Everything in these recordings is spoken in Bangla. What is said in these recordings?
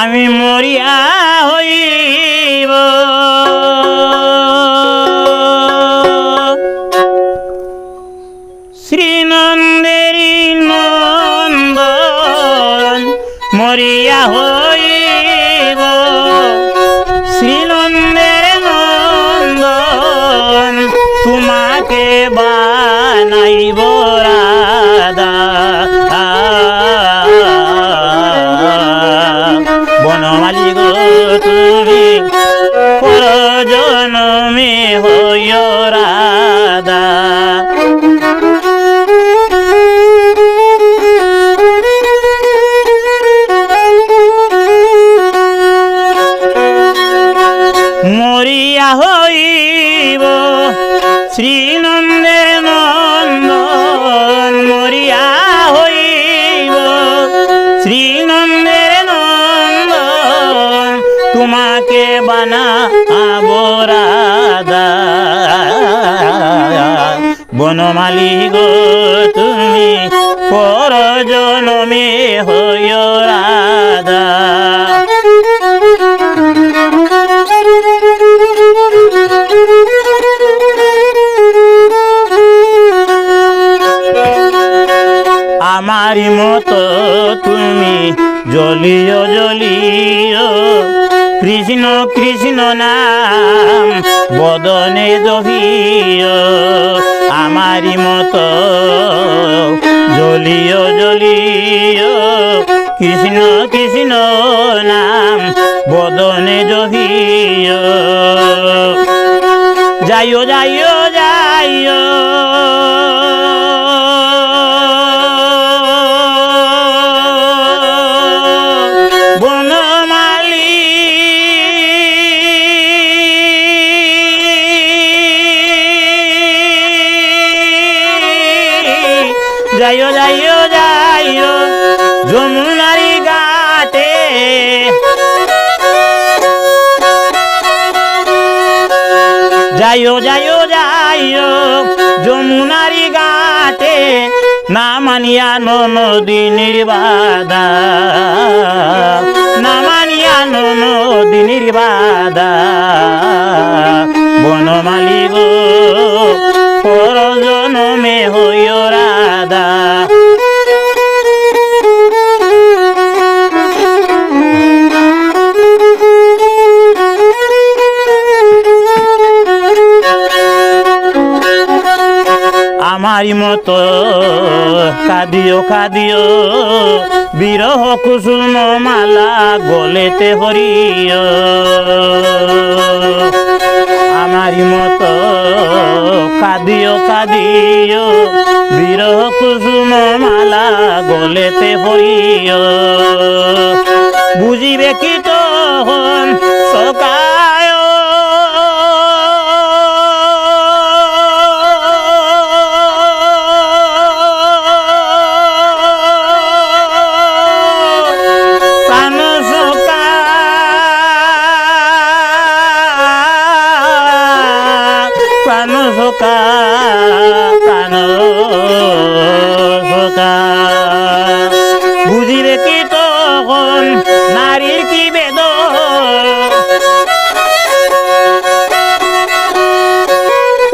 আমি মরিয়া হইব। শ্রীনন্দেরি নন্দ মরিয়া হই জনমালি গো তুমি পর জনমে হইয় রাধা। মরিয়া হইব শ্রীনন্দ তোমাকে বানা রাধা বনমালী গো, তুমি পর জনমে হইয় রাধা আমারি মতো তুমি জলিও জলিও কৃষ্ণ কৃষ্ণ নাম, বদনে জভিও আমারি মতো জলিও জলিও কৃষ্ণ কৃষ্ণ নাম, বদনে জভিও যাইও যাইও যাইও। যমুনারি ঘাটে। যাইও যাইও যাইও যমুনারি ঘাটে, না মানিয়া নদীনির বাদা না মানিয়া নদীনির বাদা আমারি মতো। কাদিও কাদিও, বিরহ কুসুম মালা গলেতে হরিয় আমারি মতো, কাদিও কাদিও, বিরহ কুসুম মালা গলেতে হরিয় বুঝিবে কি তখন প্রাণ বুঝিবে কি তখন নারীর কি বেদ?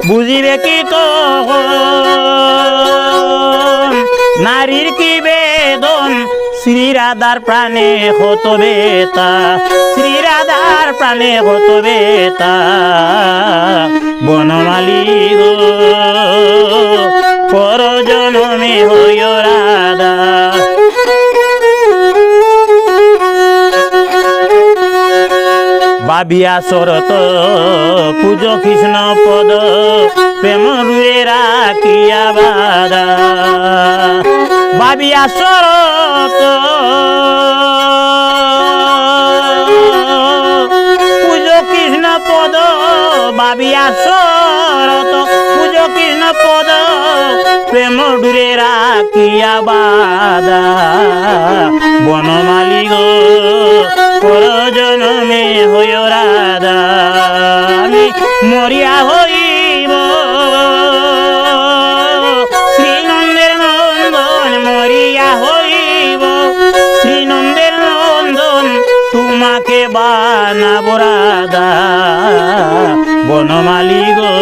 বুঝিবে কি তখন নারীর কি বেদন শ্রীরাধার প্রাণে হত বেতা শ্রীরাধার প্রাণে হত বেতা বাবিয়া শরত। পুজো কৃষ্ণ পদ প্রেম রুয়ে রাখিয়া বাদা বাবিয়া শরত। পুজো কৃষ্ণ পদ বাবিয়া শরত। পুজো কৃষ্ণ পদ প্রেম ডুরে রাখিয়া বাদা বনমালী গো জনমে হইয় রাধা মরিয়া হইব। নন্দন তোমাকে বানাবো রাধা বনমালী গো।